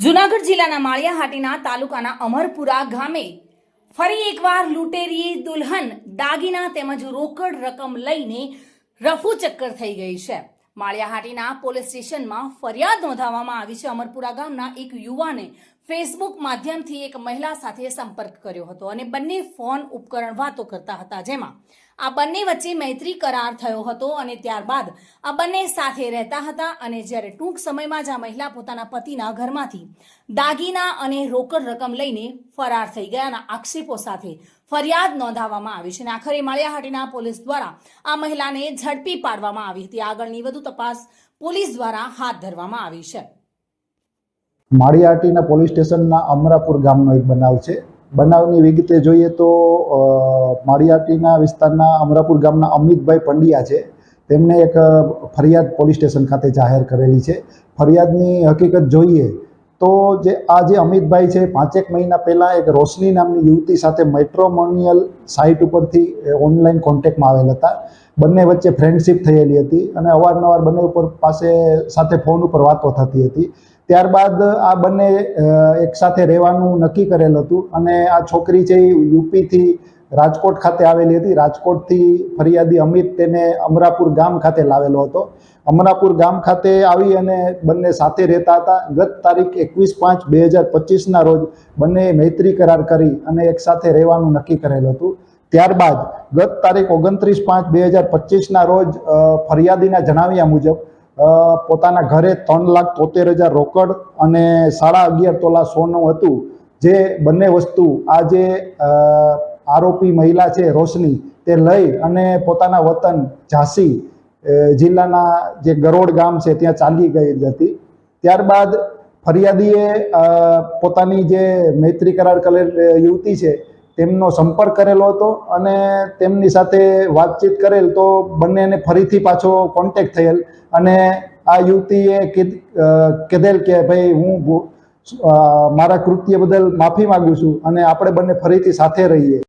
જુનાગઢ જિલ્લાના માળિયાહાટીના તાલુકાના અમરપુરા ગામે ફરી એકવાર લૂંટેરી દુલ્હન દાગીના તેમજ રોકડ રકમ લઈને રફુ ચક્કર થઈ ગઈ છે. માળિયાહાટીના પોલીસ સ્ટેશનમાં ફરિયાદ નોંધાવવામાં આવી છે. અમરપુરા ગામના એક યુવાને ફેસબુક માધ્યમથી એક મહિલા સાથે સંપર્ક કર્યો હતો અને બંને ફોન ઉપકરણ વાતો કરતા હતા, જેમાં આ બંને વચ્ચે મૈત્રી કરાર થયો હતો અને ત્યારબાદ આ બંને સાથે રહેતા હતા અને જ્યારે ટૂંક સમયમાં જ આ મહિલા પોતાના પતિના ઘરમાંથી દાગીના અને રોકડ રકમ લઈને ફરાર થઈ ગયાના આક્ષેપો સાથે ફરિયાદ નોંધાવવામાં આવી છે અને આખરે માળિયાહાટીના પોલીસ દ્વારા આ મહિલાને ઝડપી પાડવામાં આવી હતી. આગળની વધુ તપાસ પોલીસ દ્વારા હાથ ધરવામાં આવી છે. માળિયાહાટીના પોલીસ સ્ટેશનના અમરાપુર ગામનો એક બનાવ છે. બનાવની વિગતે જોઈએ તો માળિયાટીના વિસ્તારના અમરાપુર ગામના અમિતભાઈ પંડ્યા છે. તેમણે એક ફરિયાદ પોલીસ સ્ટેશન ખાતે જાહેર કરેલી છે. ફરિયાદની હકીકત જોઈએ તો જે આ જે અમિતભાઈ છે, પાંચેક મહિના પહેલાં એક રોશની નામની યુવતી સાથે મેટ્રોમોનિયલ સાઇટ ઉપરથી ઓનલાઈન કોન્ટેક્ટમાં આવેલ હતા. બંને વચ્ચે ફ્રેન્ડશિપ થયેલી હતી અને અવારનવાર બંને ઉપર પાસે સાથે ફોન ઉપર વાતો થતી હતી. ત્યારબાદ આ બંને એકસાથે રહેવાનું નક્કી કરેલ હતું અને આ છોકરી છે એ યુપીથી રાજકોટ ખાતે આવેલી હતી. રાજકોટથી ફરિયાદી અમિત તેને અમરાપુર ગામ ખાતે લાવેલો હતો. અમરાપુર ગામ ખાતે આવી અને બંને સાથે રહેતા હતા. ગત તારીખ એકવીસ પાંચ બે હજાર પચીસના રોજ બંને મૈત્રી કરાર કરી અને એક સાથે રહેવાનું નક્કી કરેલું હતું. ત્યારબાદ ગત તારીખ ઓગણત્રીસ પાંચ બે હજાર પચીસના રોજ ફરિયાદીના જણાવ્યા મુજબ પોતાના ઘરે ત્રણ લાખ તોતેર હજાર રોકડ અને સાડા અગિયાર તોલા સોનું હતું. જે બંને વસ્તુ આ જે અ, આરોપી મહિલા છે, રોશની, તે લઈ અને પોતાના વતન ઝાંસી જિલ્લાના જે ગરોડ ગામ છે, ત્યાં ચાલી ગઈ હતી. ત્યારબાદ ફરિયાદીએ પોતાની જે મૈત્રી કરાર કરેલ યુવતી છે, તેમનો સંપર્ક કરેલો હતો અને તેમની સાથે વાતચીત કરેલ તો બંનેને ફરીથી પાછો કોન્ટેક્ટ થયેલ અને આ યુવતીએ કીધ કીધેલ કે ભાઈ, હું મારા કૃત્ય બદલ માફી માગું છું અને આપણે બંને ફરીથી સાથે રહીએ.